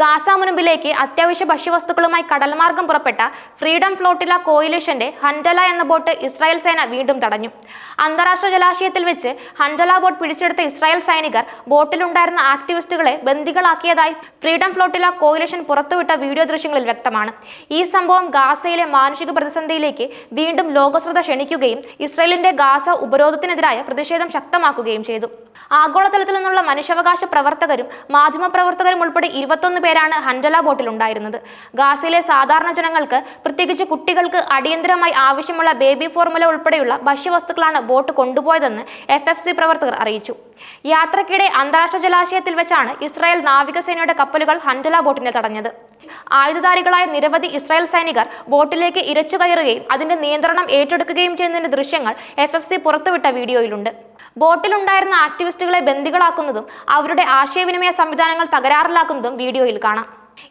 Gaza മുനമ്പിലേക്ക് അത്യാവശ്യ ഭക്ഷ്യവസ്തുക്കളുമായി കടൽമാർഗം പുറപ്പെട്ട freedom flotilla കോയിലിഷന്റെ ഹൻഡല എന്ന ബോട്ട് ഇസ്രായേൽ സേന വീണ്ടും തടഞ്ഞു. അന്താരാഷ്ട്ര ജലാശയത്തിൽ വെച്ച് ഹൻഡല ബോട്ട് പിടിച്ചെടുത്ത ഇസ്രായേൽ സൈനികർ ബോട്ടിലുണ്ടായിരുന്ന ആക്ടിവിസ്റ്റുകളെ ബന്ദികളാക്കിയതായി ഫ്രീഡം ഫ്ലോട്ടില കോയിലിഷൻ പുറത്തുവിട്ട വീഡിയോ ദൃശ്യങ്ങളിൽ വ്യക്തമാണ്. ഈ സംഭവം ഗാസയിലെ മാനുഷിക പ്രതിസന്ധിയിലേക്ക് വീണ്ടും ലോകശ്രദ്ധ ക്ഷണിക്കുകയും ഇസ്രായേലിന്റെ ഗാസ ഉപരോധത്തിനെതിരായ പ്രതിഷേധം ശക്തമാക്കുകയും ചെയ്തു. ആഗോളതലത്തിൽ നിന്നുള്ള മനുഷ്യാവകാശ പ്രവർത്തകരും മാധ്യമ പ്രവർത്തകരും ഉൾപ്പെടെ ഇരുപത്തൊന്ന് പേരാണ് ഹൻഡല ബോട്ടിൽ ഉണ്ടായിരുന്നത്. ഗാസയിലെ സാധാരണ ജനങ്ങൾക്ക് പ്രത്യേകിച്ച് കുട്ടികൾക്ക് അടിയന്തരമായി ആവശ്യമുള്ള ബേബി ഫോർമുല ഉൾപ്പെടെയുള്ള ഭക്ഷ്യവസ്തുക്കളാണ് ബോട്ട് കൊണ്ടുപോയതെന്ന് എഫ് എഫ് സി പ്രവർത്തകർ അറിയിച്ചു. യാത്രക്കിടെ അന്താരാഷ്ട്ര ജലാശയത്തിൽ വെച്ചാണ് ഇസ്രായേൽ നാവികസേനയുടെ കപ്പലുകൾ ഹൻഡല ബോട്ടിനെ തടഞ്ഞത്. ആയുധധാരികളായ നിരവധി ഇസ്രായേൽ സൈനികർ ബോട്ടിലേക്ക് ഇരച്ചു കയറുകയും അതിന്റെ നിയന്ത്രണം ഏറ്റെടുക്കുകയും ചെയ്യുന്നതിന്റെ ദൃശ്യങ്ങൾ എഫ് എഫ് സി പുറത്തുവിട്ട വീഡിയോയിലുണ്ട്. ബോട്ടിലുണ്ടായിരുന്ന ആക്ടിവിസ്റ്റുകളെ ബന്ദികളാക്കുന്നതും അവരുടെ ആശയവിനിമയ സംവിധാനങ്ങൾ തകരാറിലാക്കുന്നതും വീഡിയോയിൽ കാണാം.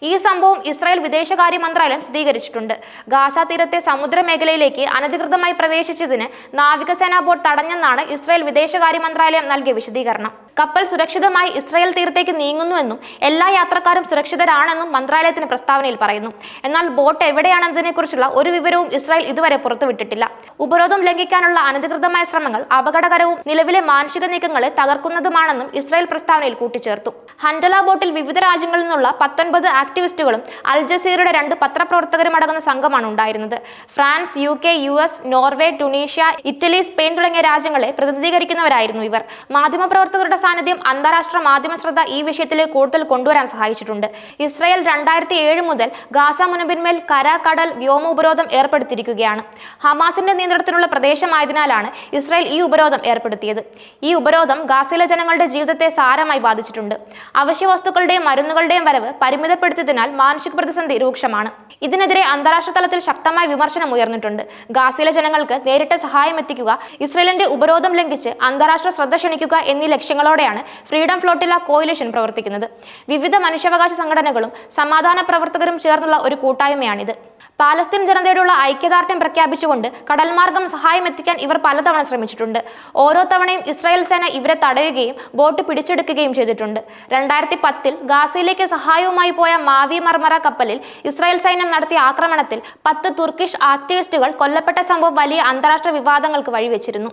ഈ സംഭവം ഇസ്രായേൽ വിദേശകാര്യ മന്ത്രാലയം സ്ഥിരീകരിച്ചിട്ടുണ്ട്. ഗാസ തീരത്തെ സമുദ്ര മേഖലയിലേക്ക് അനധികൃതമായി പ്രവേശിച്ചതിന് നാവികസേനാ ബോട്ട് തടഞ്ഞെന്നാണ് ഇസ്രായേൽ വിദേശകാര്യ മന്ത്രാലയം നൽകിയ വിശദീകരണം. കപ്പൽ സുരക്ഷിതമായി ഇസ്രായേൽ തീരത്തേക്ക് നീങ്ങുന്നുവെന്നും എല്ലാ യാത്രക്കാരും സുരക്ഷിതരാണെന്നും മന്ത്രാലയത്തിന് പ്രസ്താവനയിൽ പറയുന്നു. എന്നാൽ ബോട്ട് എവിടെയാണെന്നതിനെക്കുറിച്ചുള്ള ഒരു വിവരവും ഇസ്രായേൽ ഇതുവരെ പുറത്തുവിട്ടിട്ടില്ല. ഉപരോധം ലംഘിക്കാനുള്ള അനധികൃതമായ ശ്രമങ്ങൾ അപകടകരവും നിലവിലെ മാനുഷിക നീക്കങ്ങളെ തകർക്കുന്നതുമാണെന്നും ഇസ്രായേൽ പ്രസ്താവനയിൽ കൂട്ടിച്ചേർത്തു. ഹൻഡല ബോട്ടിൽ വിവിധ രാജ്യങ്ങളിൽ നിന്നുള്ള പത്തൊൻപത് ആക്ടിവിസ്റ്റുകളും അൽ ജസീറയുടെ രണ്ട് പത്രപ്രവർത്തകരും അടങ്ങുന്ന സംഘമാണ് ഉണ്ടായിരുന്നത്. France U K U S Norway Tunisia Italy Spain തുടങ്ങിയ രാജ്യങ്ങളെ പ്രതിനിധീകരിക്കുന്നവരായിരുന്നു ഇവർ. മാധ്യമപ്രവർത്തകരുടെ സാന്നിധ്യം അന്താരാഷ്ട്ര മാധ്യമ ശ്രദ്ധ ഈ വിഷയത്തിൽ കൂടുതൽ കൊണ്ടുവരാൻ സഹായിച്ചിട്ടുണ്ട്. ഇസ്രായേൽ രണ്ടായിരത്തി ഏഴ് മുതൽ ഗാസ മുനമ്പിന്മേൽ കര കടൽ വ്യോമ ഉപരോധം ഏർപ്പെടുത്തിയിരിക്കുകയാണ്. ഹമാസിന്റെ നിയന്ത്രണത്തിലുള്ള പ്രദേശമായതിനാലാണ് ഇസ്രായേൽ ഈ ഉപരോധം ഏർപ്പെടുത്തിയത്. ഈ ഉപരോധം ഗാസയിലെ ജനങ്ങളുടെ ജീവിതത്തെ സാരമായി ബാധിച്ചിട്ടുണ്ട്. അവശ്യ വസ്തുക്കളുടെയും മരുന്നുകളുടെയും വരവ് പരിമിതപ്പെടുത്തിയതിനാൽ മാനസിക പ്രതിസന്ധി രൂക്ഷമാണ്. ഇതിനെതിരെ അന്താരാഷ്ട്ര തലത്തിൽ ശക്തമായ വിമർശനം ഉയർന്നിട്ടുണ്ട്. ഗാസയിലെ ജനങ്ങൾക്ക് നേരിട്ട് സഹായം എത്തിക്കുക ഇസ്രായേലിന്റെ ഉപരോധം ലംഘിച്ച് അന്താരാഷ്ട്ര ശ്രദ്ധ ക്ഷണിക്കുക എന്നീ ലക്ഷ്യങ്ങളോടെയാണ് ഫ്രീഡം ഫ്ലോട്ടില കോയിലേഷൻ പ്രവർത്തിക്കുന്നത്. വിവിധ മനുഷ്യാവകാശ സംഘടനകളും സമാധാന പ്രവർത്തകരും ചേർന്നുള്ള ഒരു കൂട്ടായ്മയാണിത്. പാലസ്തീൻ ജനതയോടുള്ള ഐക്യദാർഢ്യം പ്രഖ്യാപിച്ചുകൊണ്ട് കടൽമാർഗം സഹായം എത്തിക്കാൻ ഇവർ പലതവണ ശ്രമിച്ചിട്ടുണ്ട്. ഓരോ തവണയും ഇസ്രായേൽ സേന ഇവരെ തടയുകയും ബോട്ട് പിടിച്ചെടുക്കുകയും ചെയ്തിട്ടുണ്ട്. രണ്ടായിരത്തി പത്തിൽ ഗാസയിലേക്ക് സഹായവുമായി പോയ മാവി മർമറ കപ്പലിൽ ഇസ്രായേൽ സൈന്യം നടത്തിയ ആക്രമണത്തിൽ പത്ത് തുർക്കിഷ് ആക്ടിവിസ്റ്റുകൾ കൊല്ലപ്പെട്ട സംഭവം വലിയ അന്താരാഷ്ട്ര വിവാദങ്ങൾക്ക് വഴിവെച്ചിരുന്നു.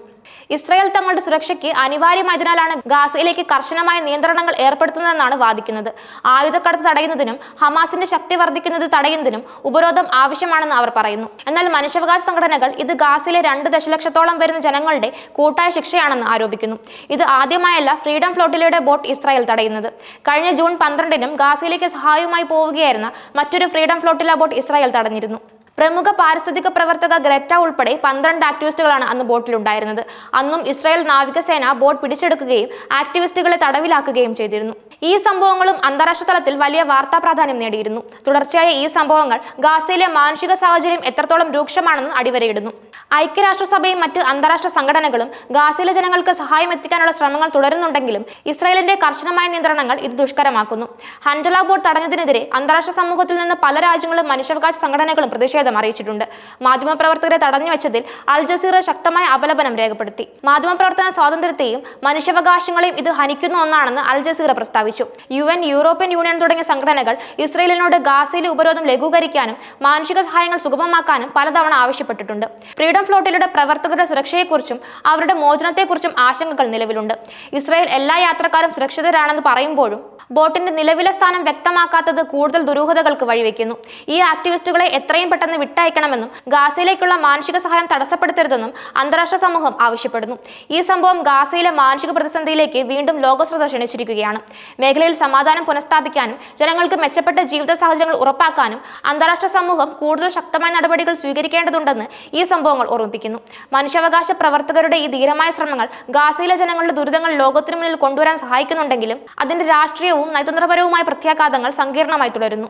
ഇസ്രായേൽ തങ്ങളുടെ സുരക്ഷയ്ക്ക് അനിവാര്യമായതിനാലാണ് ഗാസയിലേക്ക് കർശനമായ നിയന്ത്രണങ്ങൾ ഏർപ്പെടുത്തുന്നതെന്നാണ് വാദിക്കുന്നത്. ആയുധക്കടത്ത് തടയുന്നതിനും ഹമാസിന്റെ ശക്തി വർദ്ധിക്കുന്നത് തടയുന്നതിനും ഉപരോധം ആവശ്യമാണെന്ന് അവർ പറയുന്നു. എന്നാൽ മനുഷ്യാവകാശ സംഘടനകൾ ഇത് ഗാസയിലെ രണ്ട് ദശലക്ഷത്തോളം വരുന്ന ജനങ്ങളുടെ കൂട്ടായ ശിക്ഷയാണെന്ന് ആരോപിക്കുന്നു. ഇത് ആദ്യമായല്ല ഫ്രീഡം ഫ്ലോട്ടിലയുടെ ബോട്ട് ഇസ്രായേൽ തടയുന്നത്. കഴിഞ്ഞ ജൂൺ പന്ത്രണ്ടിനും ഗാസയിലേക്ക് സഹായവുമായി പോവുകയായിരുന്ന മറ്റൊരു ഫ്രീഡം ഫ്ലോട്ടില ബോട്ട് ഇസ്രായേൽ തടഞ്ഞിരുന്നു. പ്രമുഖ പാരിസ്ഥിതിക പ്രവർത്തക ഗ്രറ്റ ഉൾപ്പെടെ പന്ത്രണ്ട് ആക്ടിവിസ്റ്റുകളാണ് അന്ന് ബോട്ടിലുണ്ടായിരുന്നത്. അന്നും ഇസ്രായേൽ നാവികസേന ബോട്ട് പിടിച്ചെടുക്കുകയും ആക്ടിവിസ്റ്റുകളെ തടവിലാക്കുകയും ചെയ്തിരുന്നു. ഈ സംഭവങ്ങളും അന്താരാഷ്ട്ര തലത്തിൽ വലിയ വാർത്താ പ്രാധാന്യം നേടിയിരുന്നു. തുടർച്ചയായ ഈ സംഭവങ്ങൾ ഗാസയിലെ മാനുഷിക സാഹചര്യം എത്രത്തോളം രൂക്ഷമാണെന്ന് അടിവരയിടുന്നു. ഐക്യരാഷ്ട്രസഭയും മറ്റ് അന്താരാഷ്ട്ര സംഘടനകളും ഗാസയിലെ ജനങ്ങൾക്ക് സഹായം എത്തിക്കാനുള്ള ശ്രമങ്ങൾ തുടരുന്നുണ്ടെങ്കിലും ഇസ്രായേലിന്റെ കർശനമായ നിയന്ത്രണങ്ങൾ ഇത് ദുഷ്കരമാക്കുന്നു. ഹൻഡല ബോർഡ് തടഞ്ഞതിനെതിരെ അന്താരാഷ്ട്ര സമൂഹത്തിൽ നിന്ന് പല രാജ്യങ്ങളും മനുഷ്യാവകാശ സംഘടനകളും പ്രതിഷേധം അറിയിച്ചിട്ടുണ്ട്. മാധ്യമപ്രവർത്തകരെ തടഞ്ഞു വെച്ചതിൽ അൽ ജസീറ ശക്തമായ അപലപനം രേഖപ്പെടുത്തി. മാധ്യമപ്രവർത്തന സ്വാതന്ത്ര്യത്തെയും മനുഷ്യാവകാശങ്ങളെയും ഇത് ഹനിക്കുന്ന ഒന്നാണെന്ന് അൽ ജസീറ പ്രസ്താവിച്ചു. യു എൻ യൂറോപ്യൻ യൂണിയൻ തുടങ്ങിയ സംഘടനകൾ ഇസ്രയേലിനോട് ഗാസയിലെ ഉപരോധം ലഘൂകരിക്കാനും മാനുഷിക സഹായങ്ങൾ സുഗമമാക്കാനും പലതവണ ആവശ്യപ്പെട്ടിട്ടുണ്ട്. ഫ്രീഡം ഫ്ലോട്ടിലൂടെ പ്രവർത്തകരുടെ സുരക്ഷയെക്കുറിച്ചും അവരുടെ മോചനത്തെക്കുറിച്ചും ആശങ്കകൾ നിലവിലുണ്ട്. ഇസ്രായേൽ എല്ലാ യാത്രക്കാരും സുരക്ഷിതരാണെന്ന് പറയുമ്പോഴും ബോട്ടിന്റെ നിലവിലെ സ്ഥാനം വ്യക്തമാക്കാത്തത് കൂടുതൽ ദുരൂഹതകൾക്ക് വഴിവെക്കുന്നു. ഈ ആക്ടിവിസ്റ്റുകളെ എത്രയും പെട്ടെന്ന് വിട്ടയക്കണമെന്നും ഗാസയിലേക്കുള്ള മാനസിക സഹായം തടസ്സപ്പെടുത്തരുതെന്നും അന്താരാഷ്ട്ര സമൂഹം ആവശ്യപ്പെടുന്നു. ഈ സംഭവം ഗാസയിലെ മാനസിക പ്രതിസന്ധിയിലേക്ക് വീണ്ടും ലോകശ്രദ്ധ ക്ഷണിച്ചിരിക്കുകയാണ്. മേഖലയിൽ സമാധാനം പുനഃസ്ഥാപിക്കാനും ജനങ്ങൾക്ക് മെച്ചപ്പെട്ട ജീവിത സാഹചര്യങ്ങൾ ഉറപ്പാക്കാനും അന്താരാഷ്ട്ര സമൂഹം കൂടുതൽ ശക്തമായ നടപടികൾ സ്വീകരിക്കേണ്ടതുണ്ടെന്ന് ഈ സംഭവങ്ങൾ ഓർമ്മിപ്പിക്കുന്നു. മനുഷ്യാവകാശ പ്രവർത്തകരുടെ ഈ ധീരമായ ശ്രമങ്ങൾ ഗാസയിലെ ജനങ്ങളുടെ ദുരിതങ്ങൾ ലോകത്തിനു മുന്നിൽ കൊണ്ടുവരാൻ സഹായിക്കുന്നുണ്ടെങ്കിലും അതിന്റെ രാഷ്ട്രീയവും നയതന്ത്രപരവുമായ പ്രത്യാഘാതങ്ങൾ സങ്കീർണമായി തുടരുന്നു.